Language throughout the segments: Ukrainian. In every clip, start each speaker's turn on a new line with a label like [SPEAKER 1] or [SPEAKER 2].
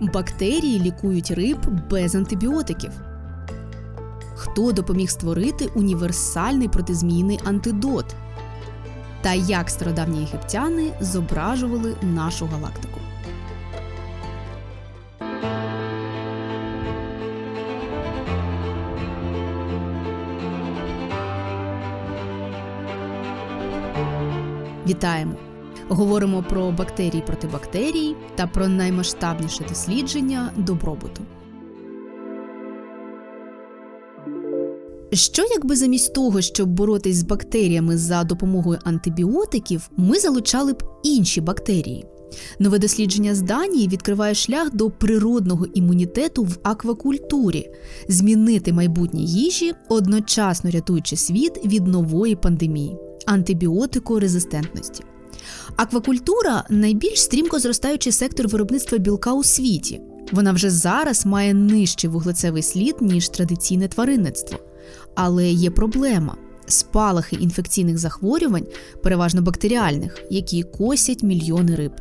[SPEAKER 1] Бактерії лікують риб без антибіотиків. Хто допоміг створити універсальний протизмійний антидот? Та як стародавні єгиптяни зображували нашу галактику? Вітаємо! Говоримо про бактерії проти бактерій та про наймасштабніше дослідження добробуту. Що якби замість того, щоб боротись з бактеріями за допомогою антибіотиків, ми залучали б інші бактерії? Нове дослідження з Данії відкриває шлях до природного імунітету в аквакультурі, змінити майбутнє їжі, одночасно рятуючи світ від нової пандемії антибіотикорезистентності. Аквакультура найбільш стрімко зростаючий сектор виробництва білка у світі. Вона вже зараз має нижчий вуглецевий слід, ніж традиційне тваринництво. Але є проблема спалахи інфекційних захворювань, переважно бактеріальних, які косять мільйони риб.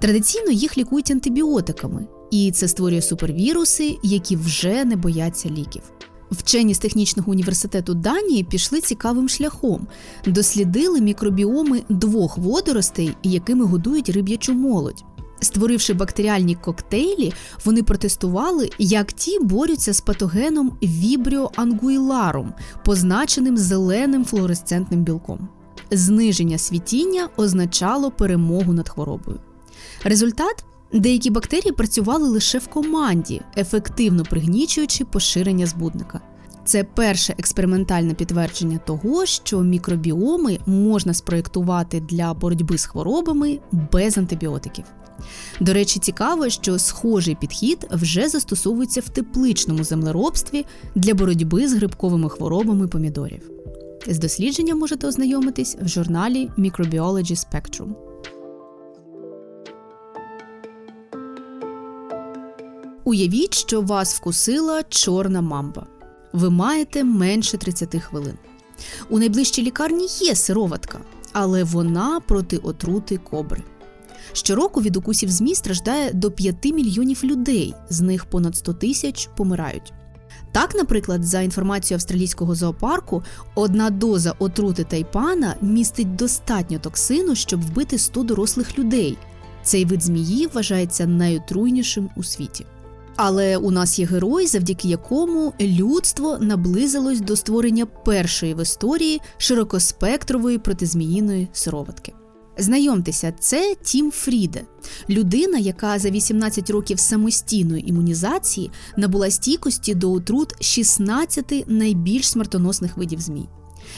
[SPEAKER 1] Традиційно їх лікують антибіотиками, і це створює супервіруси, які вже не бояться ліків. Вчені з технічного університету Данії пішли цікавим шляхом, дослідили мікробіоми двох водоростей, якими годують риб'ячу молодь. Створивши бактеріальні коктейлі, вони протестували, як ті борються з патогеном Vibrio anguillarum, позначеним зеленим флуоресцентним білком. Зниження світіння означало перемогу над хворобою. Результат деякі бактерії працювали лише в команді, ефективно пригнічуючи поширення збудника. Це перше експериментальне підтвердження того, що мікробіоми можна спроєктувати для боротьби з хворобами без антибіотиків. До речі, цікаво, що схожий підхід вже застосовується в тепличному землеробстві для боротьби з грибковими хворобами помідорів. З дослідженням можете ознайомитись в журналі Microbiology Spectrum. Уявіть, що вас вкусила чорна мамба. Ви маєте менше 30 хвилин. У найближчій лікарні є сироватка, але вона проти отрути кобри. Щороку від укусів змій страждає до 5 мільйонів людей, з них понад 100 тисяч помирають. Так, наприклад, за інформацією австралійського зоопарку, одна доза отрути тайпана містить достатньо токсину, щоб вбити 100 дорослих людей. Цей вид змії вважається найотруйнішим у світі. Але у нас є герой, завдяки якому людство наблизилось до створення першої в історії широкоспектрової протизміїної сироватки. Знайомтеся, це Тім Фріде, людина, яка за 18 років самостійної імунізації набула стійкості до отрут 16 найбільш смертоносних видів змій.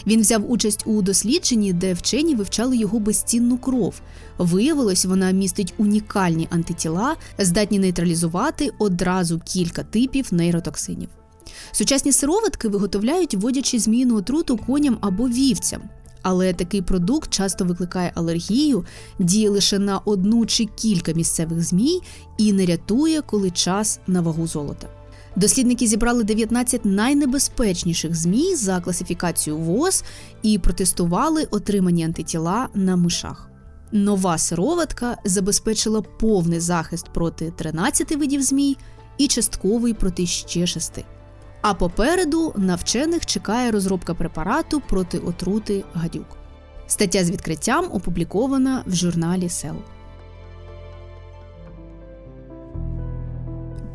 [SPEAKER 1] Він взяв участь у дослідженні, де вчені вивчали його безцінну кров. Виявилось, вона містить унікальні антитіла, здатні нейтралізувати одразу кілька типів нейротоксинів. Сучасні сироватки виготовляють, вводячи зміїну отруту коням або вівцям. Але такий продукт часто викликає алергію, діє лише на одну чи кілька місцевих змій і не рятує, коли час на вагу золота. Дослідники зібрали 19 найнебезпечніших змій за класифікацією ВОЗ і протестували отримані антитіла на мишах. Нова сироватка забезпечила повний захист проти 13 видів змій і частковий проти ще шести. А попереду на вчених чекає розробка препарату проти отрути гадюк. Стаття з відкриттям опублікована в журналі Cell.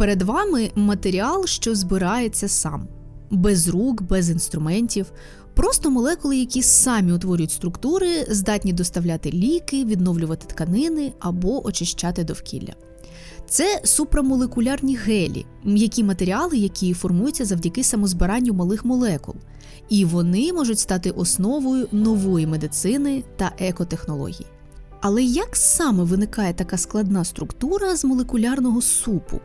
[SPEAKER 1] Перед вами матеріал, що збирається сам, без рук, без інструментів, просто молекули, які самі утворюють структури, здатні доставляти ліки, відновлювати тканини або очищати довкілля. Це супрамолекулярні гелі, м'які матеріали, які формуються завдяки самозбиранню малих молекул, і вони можуть стати основою нової медицини та екотехнологій. Але як саме виникає така складна структура з молекулярного супу?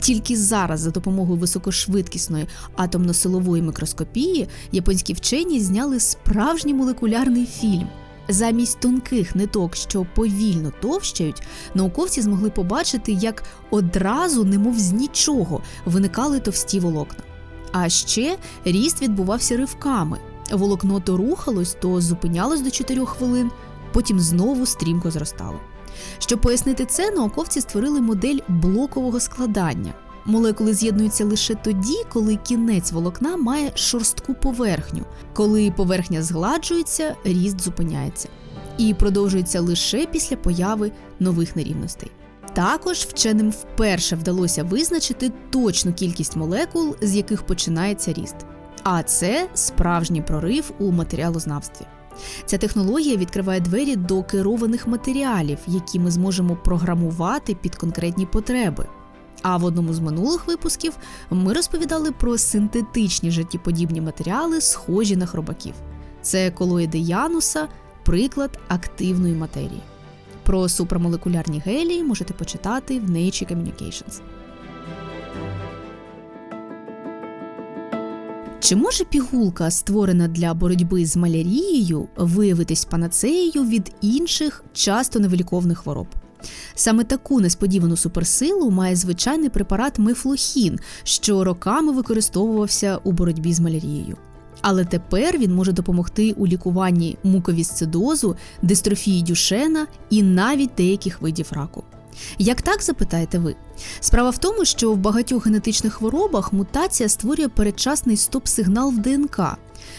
[SPEAKER 1] Тільки зараз, за допомогою високошвидкісної атомно-силової мікроскопії, японські вчені зняли справжній молекулярний фільм. Замість тонких ниток, що повільно товщають, науковці змогли побачити, як одразу, немов з нічого, виникали товсті волокна. А ще ріст відбувався ривками. Волокно то рухалось, то зупинялось до 4 хвилин, потім знову стрімко зростало. Щоб пояснити це, науковці створили модель блокового складання. Молекули з'єднуються лише тоді, коли кінець волокна має шорстку поверхню. Коли поверхня згладжується, ріст зупиняється і продовжується лише після появи нових нерівностей. Також вченим вперше вдалося визначити точну кількість молекул, з яких починається ріст. А це справжній прорив у матеріалознавстві. Ця технологія відкриває двері до керованих матеріалів, які ми зможемо програмувати під конкретні потреби. А в одному з минулих випусків ми розповідали про синтетичні життєподібні матеріали, схожі на хробаків. Це колоїди Януса, приклад активної матерії. Про супрамолекулярні гелії можете почитати в Nature Communications. Чи може пігулка, створена для боротьби з малярією, виявитись панацеєю від інших, часто невиліковних хвороб? Саме таку несподівану суперсилу має звичайний препарат мефлохін, що роками використовувався у боротьбі з малярією. Але тепер він може допомогти у лікуванні муковісцидозу, дистрофії дюшена і навіть деяких видів раку. Як так запитаєте ви? Справа в тому, що в багатьох генетичних хворобах мутація створює передчасний стоп-сигнал в ДНК.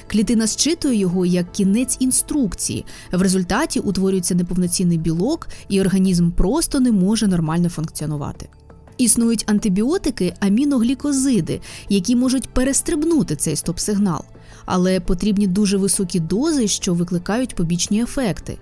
[SPEAKER 1] Клітина зчитує його як кінець інструкції. В результаті утворюється неповноцінний білок, і організм просто не може нормально функціонувати. Існують антибіотики, аміноглікозиди, які можуть перестрибнути цей стоп-сигнал, але потрібні дуже високі дози, що викликають побічні ефекти.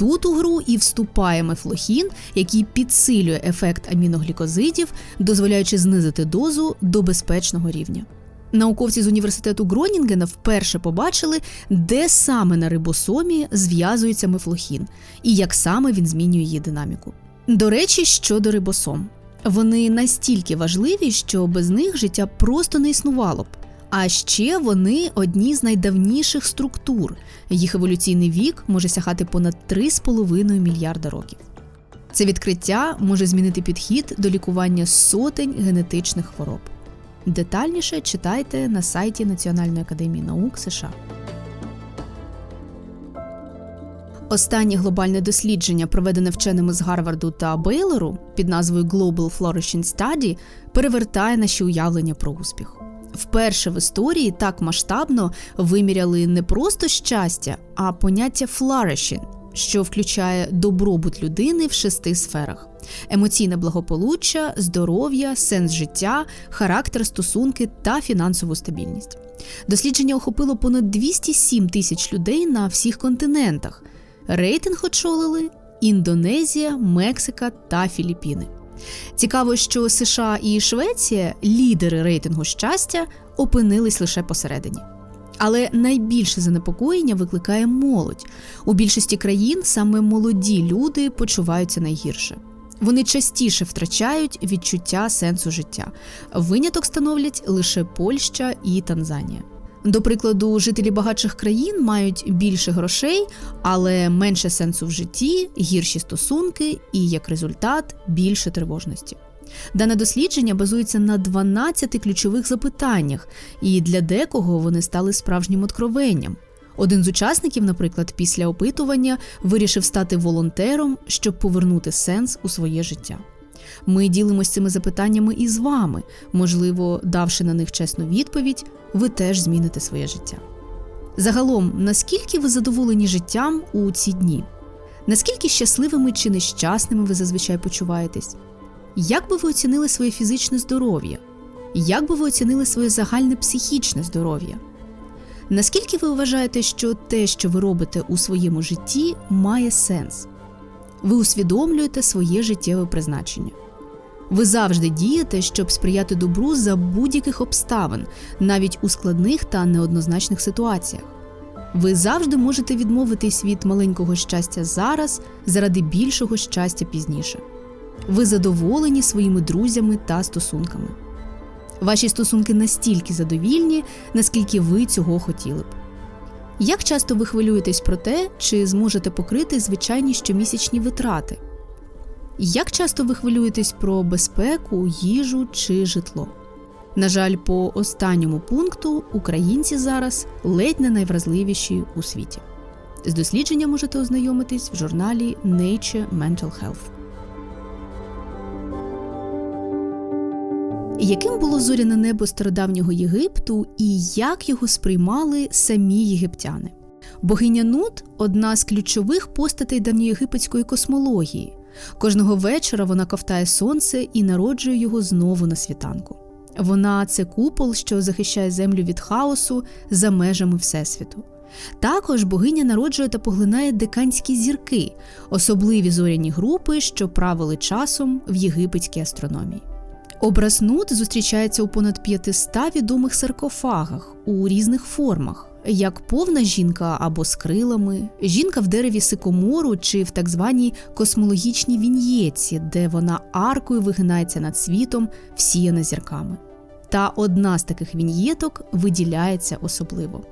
[SPEAKER 1] Тут у гру і вступає мефлохін, який підсилює ефект аміноглікозидів, дозволяючи знизити дозу до безпечного рівня. Науковці з університету Гронінгена вперше побачили, де саме на рибосомі зв'язується мефлохін і як саме він змінює її динаміку. До речі, щодо рибосом, вони настільки важливі, що без них життя просто не існувало б. А ще вони одні з найдавніших структур. Їх еволюційний вік може сягати понад 3,5 мільярда років. Це відкриття може змінити підхід до лікування сотень генетичних хвороб. Детальніше читайте на сайті Національної академії наук США. Останнє глобальне дослідження, проведене вченими з Гарварду та Бейлору під назвою Global Flourishing Study, перевертає наші уявлення про успіх. Вперше в історії так масштабно виміряли не просто щастя, а поняття flourishing, що включає добробут людини в шести сферах: емоційне благополуччя, здоров'я, сенс життя, характер, стосунки та фінансову стабільність. Дослідження охопило понад 207 тисяч людей на всіх континентах. Рейтинг очолили Індонезія, Мексика та Філіппіни. Цікаво, що США і Швеція, лідери рейтингу щастя, опинились лише посередині. Але найбільше занепокоєння викликає молодь. У більшості країн саме молоді люди почуваються найгірше. Вони частіше втрачають відчуття сенсу життя. Виняток становлять лише Польща і Танзанія. До прикладу, жителі багатших країн мають більше грошей, але менше сенсу в житті, гірші стосунки і, як результат, більше тривожності. Дане дослідження базується на 12 ключових запитаннях, і для декого вони стали справжнім откровенням. Один з учасників, наприклад, після опитування вирішив стати волонтером, щоб повернути сенс у своє життя. Ми ділимося цими запитаннями і з вами. Можливо, давши на них чесну відповідь, ви теж зміните своє життя. Загалом, наскільки ви задоволені життям у ці дні? Наскільки щасливими чи нещасними ви зазвичай почуваєтесь? Як би ви оцінили своє фізичне здоров'я? Як би ви оцінили своє загальне психічне здоров'я? Наскільки ви вважаєте, що те, що ви робите у своєму житті, має сенс? Ви усвідомлюєте своє життєве призначення? Ви завжди дієте, щоб сприяти добру за будь-яких обставин, навіть у складних та неоднозначних ситуаціях. Ви завжди можете відмовитись від маленького щастя зараз заради більшого щастя пізніше. Ви задоволені своїми друзями та стосунками. Ваші стосунки настільки задовільні, наскільки ви цього хотіли б. Як часто ви хвилюєтесь про те, чи зможете покрити звичайні щомісячні витрати? Як часто ви хвилюєтесь про безпеку, їжу чи житло? На жаль, по останньому пункту українці зараз ледь не найвразливіші у світі. З дослідженням можете ознайомитись в журналі Nature Mental Health. Яким було зоряне небо стародавнього Єгипту і як його сприймали самі єгиптяни? Богиня Нут одна з ключових постатей давньоєгипетської космології. Кожного вечора вона ковтає сонце і народжує його знову на світанку. Вона це купол, що захищає землю від хаосу за межами Всесвіту. Також богиня народжує та поглинає деканські зірки, особливі зоряні групи, що правили часом в єгипетській астрономії. Образ Нут зустрічається у понад 500 відомих саркофагах у різних формах, як повна жінка або з крилами, жінка в дереві сикомору чи в так званій космологічній віньєці, де вона аркою вигинається над світом, всіяна зірками. Та одна з таких віньєток виділяється особливо.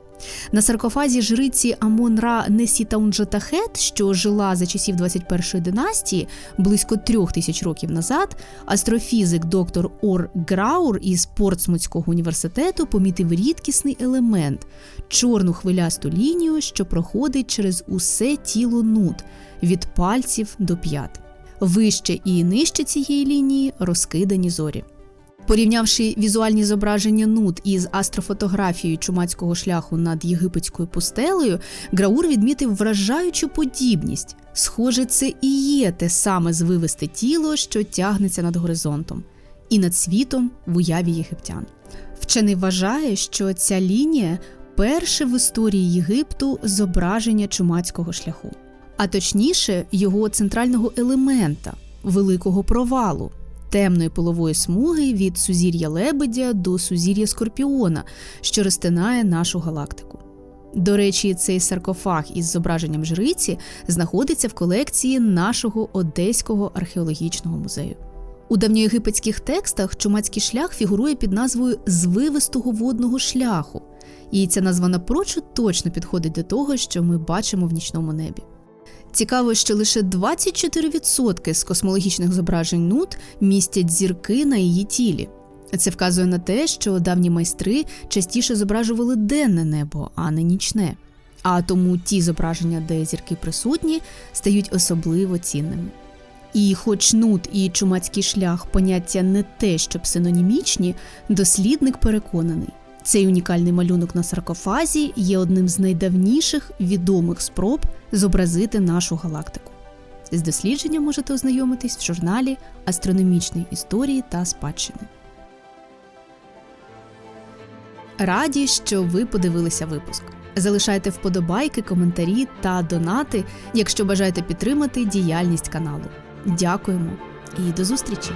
[SPEAKER 1] На саркофазі жриці Амон-Ра Несітаунджатахет, що жила за часів 21-ї династії близько трьох тисяч років назад, астрофізик доктор Ор Граур із Портсмутського університету помітив рідкісний елемент чорну хвилясту лінію, що проходить через усе тіло нут від пальців до п'ят. Вище і нижче цієї лінії розкидані зорі. Порівнявши візуальні зображення нут із астрофотографією чумацького шляху над єгипетською пустелею, Граур відмітив вражаючу подібність. Схоже, це і є те саме звивисте тіло, що тягнеться над горизонтом, і над світом в уяві єгиптян. Вчений вважає, що ця лінія перше в історії Єгипту зображення чумацького шляху, а точніше, його центрального елемента великого провалу темної полової смуги від сузір'я лебедя до сузір'я скорпіона, що розтинає нашу галактику. До речі, цей саркофаг із зображенням жриці знаходиться в колекції нашого Одеського археологічного музею. У давньоєгипетських текстах чумацький шлях фігурує під назвою звивистого водного шляху, і ця назва напрочуд точно підходить до того, що ми бачимо в нічному небі. Цікаво, що лише 24% з космологічних зображень нут містять зірки на її тілі. Це вказує на те, що давні майстри частіше зображували денне небо, а не нічне. А тому ті зображення, де зірки присутні, стають особливо цінними. І, хоч нут і чумацький шлях поняття не те, щоб синонімічні, дослідник переконаний, цей унікальний малюнок на саркофазі є одним з найдавніших відомих спроб зобразити нашу галактику. З дослідженням можете ознайомитись в журналі астрономічної історії та спадщини. Раді, що ви подивилися випуск. Залишайте вподобайки, коментарі та донати, якщо бажаєте підтримати діяльність каналу. Дякуємо і до зустрічі!